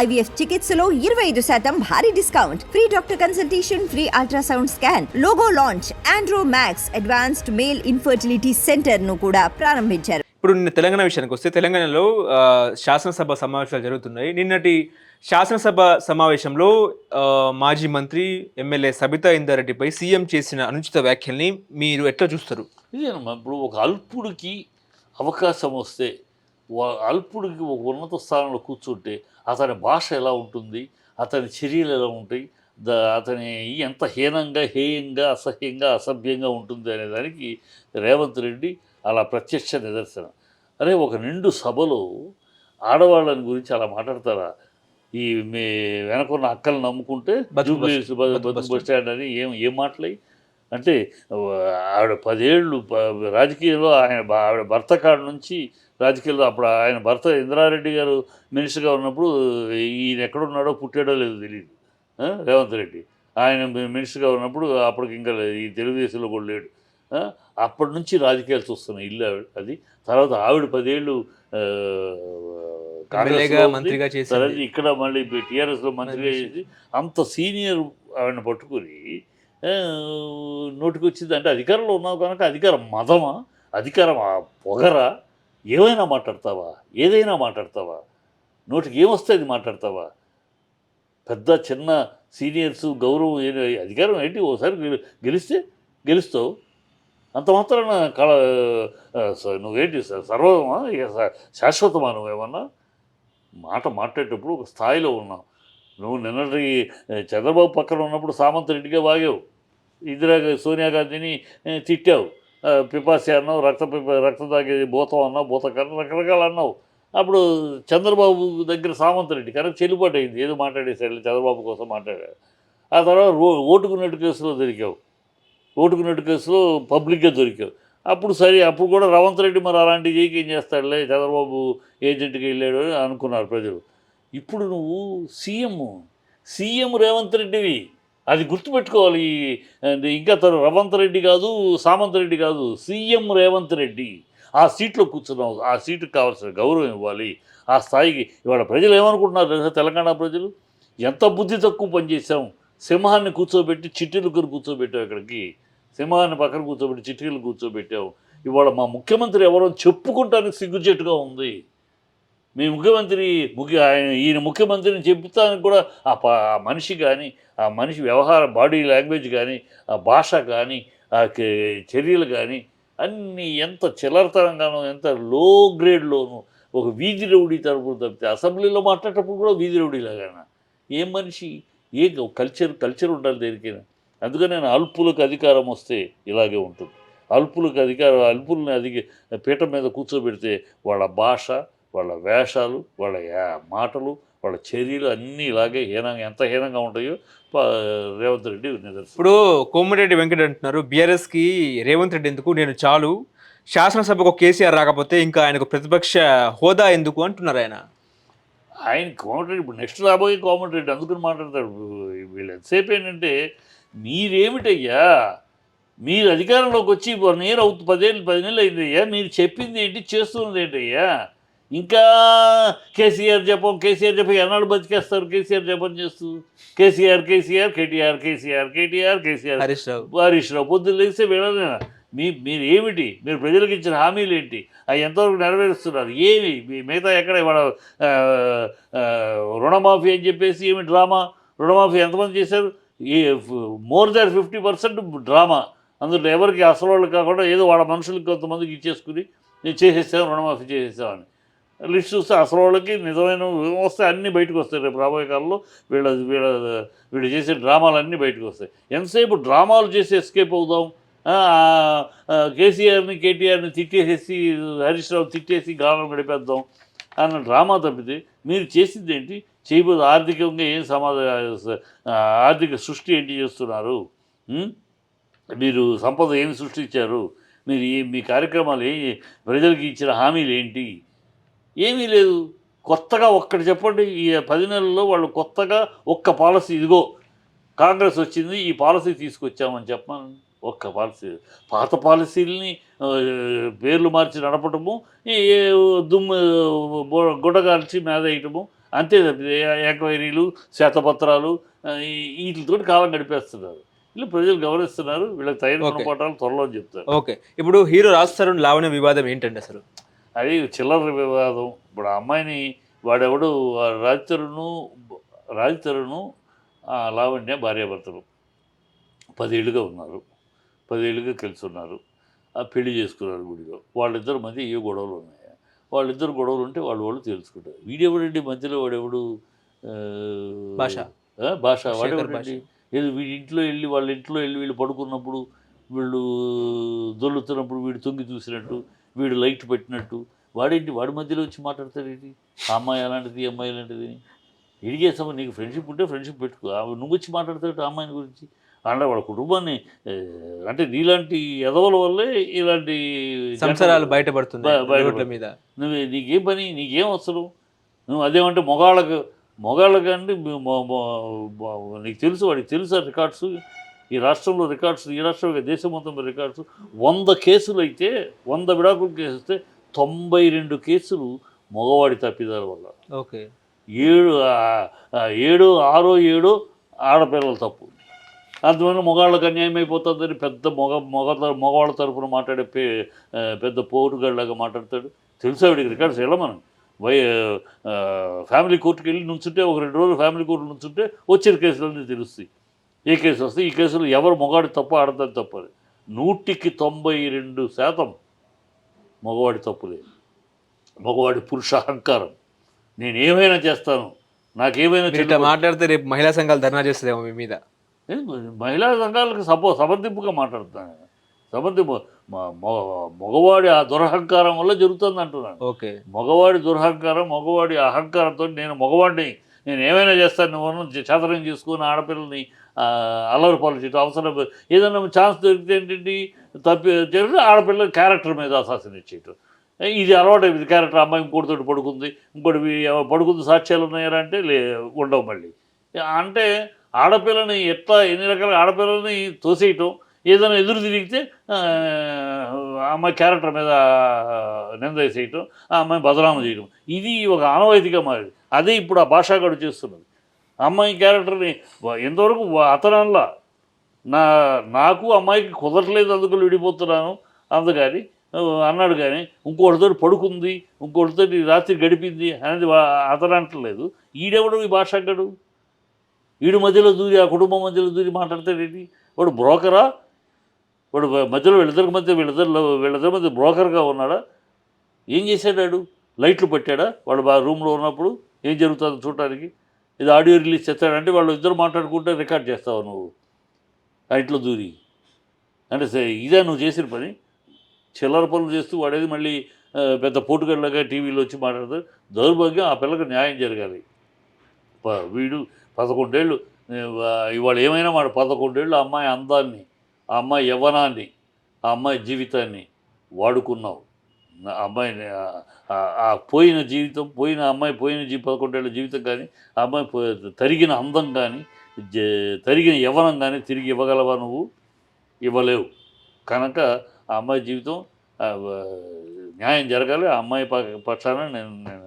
IVF చికిత్సలో ఇరవై ఐదు శాతం భారీ discount. Free doctor consultation free ultrasound scan logo launch Andro Max advanced male infertility సెంటర్ను కూడా ప్రారంభించారు. ఇప్పుడు నిన్న తెలంగాణ విషయానికి వస్తే తెలంగాణలో ఆ, శాసనసభ సమావేశాలు జరుగుతున్నాయి. నిన్నటి శాసనసభ సమావేశంలో ఆ, మాజీ మంత్రి ఎమ్మెల్యే సబితా ఇందారెడ్డిపై సీఎం చేసిన అనుచిత వ్యాఖ్యల్ని మీరు ఎట్లా చూస్తారు? ఇప్పుడు ఒక అల్పుడికి అవకాశం వస్తే అల్పుడికి ఒక ఉన్నత స్థానంలో కూర్చుంటే అతని భాష ఎలా ఉంటుంది? అతని చర్యలు ఎలా ఉంటాయి? ద అతని ఎంత హీనంగా హేయంగా అసహ్యంగా అసభ్యంగా ఉంటుంది అనే దానికి రేవంత్ రెడ్డి అలా ప్రత్యక్ష నిదర్శనం. అరే ఒక నిండు సభలో ఆడవాళ్ళని గురించి అలా మాట్లాడతారా? ఈ మీ వెనకున్న అక్కలు నమ్ముకుంటే జూబ్లీ బస్- స్టాండ్ అని ఏం ఏం మాటలయ్యి అంటే ఆవిడ పదేళ్ళు రాజకీయంలో ఆయన ఆవిడ భర్త కాడ నుంచి రాజకీయాల్లో అప్పుడు ఆయన భర్త ఇంద్రారెడ్డి గారు మినిస్టర్గా ఉన్నప్పుడు ఈయన ఎక్కడున్నాడో పుట్టాడో లేదో తెలియదు రేవంత్ రెడ్డి. ఆయన మినిస్టర్గా ఉన్నప్పుడు అప్పటికి ఇంకా ఈ తెలుగుదేశంలో కూడా లేడు. అప్పటి నుంచి రాజకీయాలు చూస్తున్న ఇల్లు ఆవిడ అది. తర్వాత ఆవిడ పదేళ్ళు. తర్వాత ఇక్కడ మళ్ళీ టీఆర్ఎస్లో మంత్రిగా చేసి అంత సీనియర్ ఆవిడని పట్టుకుని ఆ, నోటికి వచ్చింది అంటే అధికారంలో ఉన్నావు కనుక అధికారం మదమా? అధికారం ఆ పొగరా? ఏమైనా మాట్లాడతావా? ఏదైనా మాట్లాడతావా? నోటికి ఏమొస్తే అది మాట్లాడతావా? పెద్ద చిన్న సీనియర్స్ గౌరవం అధికారం ఏంటి? ఓసారి గెలి- గెలిస్తే గెలుస్తావు. అంత మాత్రాన కళ నువ్వేంటి సర్వమా? శాశ్వతమా నువ్వేమన్నా? మాట మాట్లాడేటప్పుడు ఒక స్థాయిలో ఉన్నావు. నువ్వు నిన్నటి చంద్రబాబు పక్కన ఉన్నప్పుడు సామంత్ రెడ్డిగా వాగావు. ఇందిరా సోనియా గాంధీని తిట్టావు. పిపాసి అన్నావు రక్త పిప రక్త తాగేది భూతం అన్నావు భూతకరం రకరకాలు అన్నావు. అప్పుడు చంద్రబాబు దగ్గర సామంత్ రెడ్డి కనుక చెల్లుబాటు అయింది. ఏదో మాట్లాడేసాడు చంద్రబాబు కోసం మాట్లాడాడు. ఆ తర్వాత ఓటుకున్నట్టు కేసులో దొరికావు. ఓటుకున్నట్టు కేసులో పబ్లిక్గా దొరికావు. అప్పుడు సరే అప్పుడు కూడా రవంత్ రెడ్డి మరి అలాంటి ఏం చేస్తాడులే చంద్రబాబు ఏజెంట్కి వెళ్ళాడు అని అనుకున్నారు ప్రజలు. ఇప్పుడు నువ్వు సీఎం సీఎం రేవంత్ రెడ్డివి. అది గుర్తుపెట్టుకోవాలి. ఇంకా తను రవంత్ రెడ్డి కాదు సామంత్ రెడ్డి కాదు సీఎం రేవంత్ రెడ్డి. ఆ సీట్లో కూర్చున్నావు. ఆ సీటుకు కావాల్సిన గౌరవం ఇవ్వాలి. ఆ స్థాయికి ఇవాళ ప్రజలు ఏమనుకుంటున్నారు తెలుసా తెలంగాణ ప్రజలు? ఎంత బుద్ధి తక్కువ పనిచేసాం సింహాన్ని కూర్చోబెట్టి చిట్టీలు కూర్చోబెట్టావు ఇక్కడికి. సింహాన్ని పక్కన కూర్చోబెట్టి చిట్టీలు కూర్చోబెట్టావు. ఇవాళ మా ముఖ్యమంత్రి ఎవరో చెప్పుకుంటానికి సిగ్గుచేటుగా ఉంది. మీ ముఖ్యమంత్రి ముఖ్య ఆయన ఈయన ముఖ్యమంత్రిని చెప్తానికి కూడా ఆ ప- ఆ మనిషి కానీ ఆ మనిషి వ్యవహార బాడీ లాంగ్వేజ్ కానీ ఆ భాష కానీ ఆ కే- చర్యలు కానీ అన్నీ ఎంత చిల్లరతరంగానో ఎంత లో గ్రేడ్లోనూ ఒక వీధి రౌడీ తరపున తప్పితే అసెంబ్లీలో మాట్లాడేటప్పుడు కూడా వీధి రౌడీలాగానా ఏం మనిషి ఏ కల్చర్ కల్చర్ ఉండాలి దేనికైనా. అందుకని నేను అల్పులకు అధికారం వస్తే ఇలాగే ఉంటుంది. అల్పులకు అధికారం అల్పుల్ని అధిక పీఠం మీద కూర్చోబెడితే వాళ్ళ భాష వాళ్ళ వేషాలు వాళ్ళ మాటలు వాళ్ళ చర్యలు అన్నీ ఇలాగే హీనంగా ఎంత హీనంగా ఉంటాయో రేవంత్ రెడ్డి నిదర్శనం. ఇప్పుడు కోమటిరెడ్డి వెంకట అంటున్నారు బీఆర్ఎస్కి రేవంత్ రెడ్డి ఎందుకు నేను చాలు. శాసనసభకు కేసీఆర్ రాకపోతే ఇంకా ఆయనకు ప్రతిపక్ష హోదా ఎందుకు అంటున్నారు ఆయన? ఆయన కోమటిరెడ్డి ఇప్పుడు నెక్స్ట్ రాబోయే కోమటిరెడ్డి అందుకని మాట్లాడతాడు. వీళ్ళు ఎంతసేపు ఏంటంటే మీరేమిటయ్యా? మీరు అధికారంలోకి వచ్చి వన్ ఇయర్ అవుతుంది పదేళ్ళు పది నెలలు అయిందయ్యా. మీరు చెప్పింది ఏంటి చేస్తున్నది ఏంటయ్యా? ఇంకా కేసీఆర్ జపం కేసీఆర్ జపం ఎన్నాళ్ళు బతికేస్తారు? కేసీఆర్ జపం చేస్తూ కేసీఆర్ కేసీఆర్ కేటీఆర్ కేసీఆర్ కేటీఆర్ కేసీఆర్. హరీష్ రావు. హరీష్ రావు. పొద్దున్న లేస్తే వెళ్ళలేనా మీ మీరు ఏమిటి? మీరు ప్రజలకు ఇచ్చిన హామీలు ఏంటి? అవి ఎంతవరకు నెరవేరుస్తున్నారు? ఏమి? మీ మిగతా ఎక్కడ ఇవాళ రుణమాఫీ అని చెప్పేసి ఏమి డ్రామా? రుణమాఫీ ఎంతమంది చేశారు? ఈ more than fifty percent drama. అందులో ఎవరికి అసలు వాళ్ళు కాకుండా ఏదో వాళ్ళ మనుషులకి కొంతమందికి ఇచ్చేసుకుని నేను చేసేసాం రుణమాఫీ చేసేసామని లిస్ట్ చూస్తే అసలు వాళ్ళకి నిజమైన వస్తే అన్నీ బయటకు వస్తాయి రేపు రాబోయే కాలంలో. వీళ్ళ వీళ్ళ వీళ్ళు చేసే డ్రామాలు అన్నీ బయటకు వస్తాయి. ఎంతసేపు డ్రామాలు చేసి ఎస్కేప్ అవుదాం? కేసీఆర్ని కేటీఆర్ని తిట్టేసేసి హరీష్ రావు తిట్టేసి గానం గడిపేద్దాం అన్న డ్రామా తప్పితే మీరు చేసింది ఏంటి? చేయబోదు ఆర్థికంగా ఏం సమాధ ఆర్థిక సృష్టి ఏంటి చేస్తున్నారు? మీరు సంపద ఏమి సృష్టించారు? మీరు మీ కార్యక్రమాలు ఏ ప్రజలకి ఇచ్చిన హామీలు ఏంటి? ఏమీ లేదు. కొత్తగా ఒక్కటి చెప్పండి ఈ పది నెలల్లో వాళ్ళు కొత్తగా ఒక్క పాలసీ ఇదిగో కాంగ్రెస్ వచ్చింది ఈ పాలసీ తీసుకొచ్చామని చెప్పమని ఒక్క పాలసీ పాత పాలసీలని పేర్లు మార్చి నడపటము దుమ్ము బొ- గుడ్డగాల్చి మీద వేయటము అంతే తప్పితే ఎంక్వైరీలు శ్వేతపత్రాలు వీటితో కాలం గడిపేస్తున్నారు. వీళ్ళు ప్రజలు గమనిస్తున్నారు వీళ్ళకి తగిన. గుణపాఠాలు త్వరలో చెప్తారు. ఓకే. ఇప్పుడు హీరో రాజ్ తరుణ్ లావణ్య వివాదం ఏంటండి అసలు? అది చిల్లర వివాదం. ఇప్పుడు ఆ అమ్మాయిని వాడెవడు? రాజతరును రాజతరును ఆ లావణ్య భార్యాభర్తలు. పదేళ్ళుగా ఉన్నారు. పదేళ్ళుగా కలిసి ఉన్నారు ఆ పెళ్ళి చేసుకున్నారు గుడిలో. వాళ్ళిద్దరి మధ్య ఏ గొడవలు ఉన్నాయా? వాళ్ళిద్దరు గొడవలు ఉంటే వాళ్ళు వాళ్ళు తెలుసుకుంటారు. వీడెవడండి మధ్యలో వాడెవడు? భాష. భాష. వాడెవడండి ఏదో వీడి ఇంట్లో వెళ్ళి వాళ్ళ ఇంట్లో వెళ్ళి వీళ్ళు పడుకున్నప్పుడు వీళ్ళు దొల్లుతున్నప్పుడు వీడు తొంగి చూసినట్టు వీడు లైట్ పెట్టినట్టు. వాడేంటి? వాడి మధ్యలో వచ్చి మాట్లాడతాడేంటి? ఆ అమ్మాయి అలాంటిది అమ్మాయి అలాంటిది అని. ఇడిగేసాము నీకు ఫ్రెండ్షిప్ ఉంటే ఫ్రెండ్షిప్ పెట్టుకో. నువ్వు వచ్చి మాట్లాడతాడు ఆ అమ్మాయిని గురించి. అంటే వాళ్ళ కుటుంబాన్ని అంటే నీలాంటి ఎదవల వల్లే ఇలాంటి సంసారాలు బయటపడుతున్నాయి బ- బయటపడు- రోడ్ల మీద. నువ్వు నీకేం పని? నీకేం అవసరం? నువ్వు అదేమంటే మొగాళ్ళకు మొగాళ్ళకి అంటే మీ- మొ- మొ- మొ- నీకు తెలుసు వాడికి తెలుసు రికార్డ్స్. ఈ రాష్ట్రంలో రికార్డ్స్ ఈ రాష్ట్రం కాదు, దేశం మొత్తం రికార్డ్స్. వంద కేసులు అయితే వంద విడాకులు కేసు వస్తే తొంభై రెండు కేసులు మగవాడి తప్పిదాల వల్ల. ఓకే. ఏడు ఏడు ఆరో ఏడో ఆడపిల్లల తప్పు. అందువల్ల మగాళ్ళకి అన్యాయం అయిపోతుందని పెద్ద మగ మగ మగవాళ్ళ తరఫున మాట్లాడే పే పెద్ద పోటుగాళ్ళగా మాట్లాడతాడు. తెలుసా వీడికి రికార్డ్స్ ఎలా మనం వై ఫ్యామిలీ కోర్టుకి వెళ్ళి నుంచుంటే ఒక రెండు రోజులు ఫ్యామిలీ కోర్టు నుంచుంటే వచ్చిన కేసులన్నీ తెలుస్తాయి. ఏ కేసు వస్తే ఈ కేసులో ఎవరు మగవాడి తప్పు ఆడదని తప్పని నూటికి తొంభై రెండు శాతం మగవాడి తప్పులే మగవాడి పురుష అహంకారం నేను ఏమైనా చేస్తాను? నాకేమైనా ఇట్లా మాట్లాడితే రేపు మహిళా సంఘాలు ధర్నా చేస్తుందేమో మీ మీద. మహిళా సంఘాలకు సపో సమర్థింపుగా మాట్లాడుతాను సమర్థింపు మగవాడి ఆ దురహంకారం వల్ల జరుగుతుంది అంటున్నాను. ఓకే. మగవాడి దురహంకారం మగవాడి అహంకారంతో నేను మగవాడిని నేను ఏమైనా చేస్తాను నువ్వు చేతనం చేసుకుని ఆడపిల్లల్ని ఆ, అల్లరి పాలు చేయటం అవసరం ఏదైనా ఛాన్స్ దొరికితే ఏంటండి? తప్పి జరిగితే ఆడపిల్ల క్యారెక్టర్ మీద అసాసినేట్ చేయటం ఇది అలవాటు ఇది క్యారెక్టర్ అమ్మాయి ఇంకోటితో పడుకుంది. ఇంకోటి పడుకుంది సాక్ష్యాలు ఉన్నాయా అంటే లే ఉండవు మళ్ళీ. అంటే ఆడపిల్లని ఎట్లా ఎన్ని రకాల ఆడపిల్లని తోసేయటం? ఏదైనా ఎదురు తిరిగితే ఆ, అమ్మాయి క్యారెక్టర్ మీద నింద వేసేయటం ఆ అమ్మాయి బదనామం చేయడం ఇది ఒక ఆనవాయితీగా మారింది. అదే ఇప్పుడు ఆ భాషాగాడు చేస్తున్నది. అమ్మాయి క్యారెక్టర్ని ఎంతవరకు వ- నా నాకు అమ్మాయికి కుదరట్లేదు అందుకు విడిపోతున్నాను. అందుకని అన్నాడు కానీ ఇంకోటితో పడుకుంది ఇంకోటితో రాత్రి గడిపింది అనేది వా- అతను అంటలేదు. ఈడెవడు ఈ భాషాగాడు వీడి మధ్యలో దూరి ఆ కుటుంబం మధ్యలో దూరి మాట్లాడతాడేంటి వాడు బ్రోకరా? వాడు మధ్యలో వీళ్ళిద్దరి మధ్య వీళ్ళిద్దరు వీళ్ళిద్దరి మధ్య బ్రోకర్గా ఉన్నాడా? ఏం చేశాడాడు లైట్లు పెట్టాడా? వాడు బాగా రూమ్లో ఉన్నప్పుడు ఏం జరుగుతుందో చూడటానికి? ఇది ఆడియో రిలీజ్ చేస్తాడంటే వాళ్ళు ఇద్దరు మాట్లాడుకుంటే రికార్డ్ చేస్తావు నువ్వు. ఆ ఇంట్లో దూరి. అంటే ఇదే నువ్వు చేసిన పని. చిల్లర పనులు చేస్తూ వాడేది మళ్ళీ పెద్ద పోటుగడ్లాగా టీవీలో వచ్చి మాట్లాడతాడు. దౌర్భాగ్యం ఆ పిల్లకి న్యాయం జరగాలి. వీడు పదకొండేళ్ళు ఇవాళ ఏమైనా వాడు పదకొండేళ్ళు అమ్మాయి అందాన్ని ఆ అమ్మాయి యవ్వనాన్ని ఆ అమ్మాయి జీవితాన్ని వాడుకున్నావు. అమ్మాయిని ఆ- పోయిన జీవితం పోయిన అమ్మాయి పోయిన జీ పదకొండేళ్ళ జీవితం కానీ ఆ అమ్మాయి తరిగిన అందం కానీ జ- తరిగిన యవ్వనం కానీ తిరిగి ఇవ్వగలవా నువ్వు? ఇవ్వలేవు. కనుక ఆ అమ్మాయి జీవితం న్యాయం జరగాలి. ఆ అమ్మాయి ప- పక్షాన నేను నేను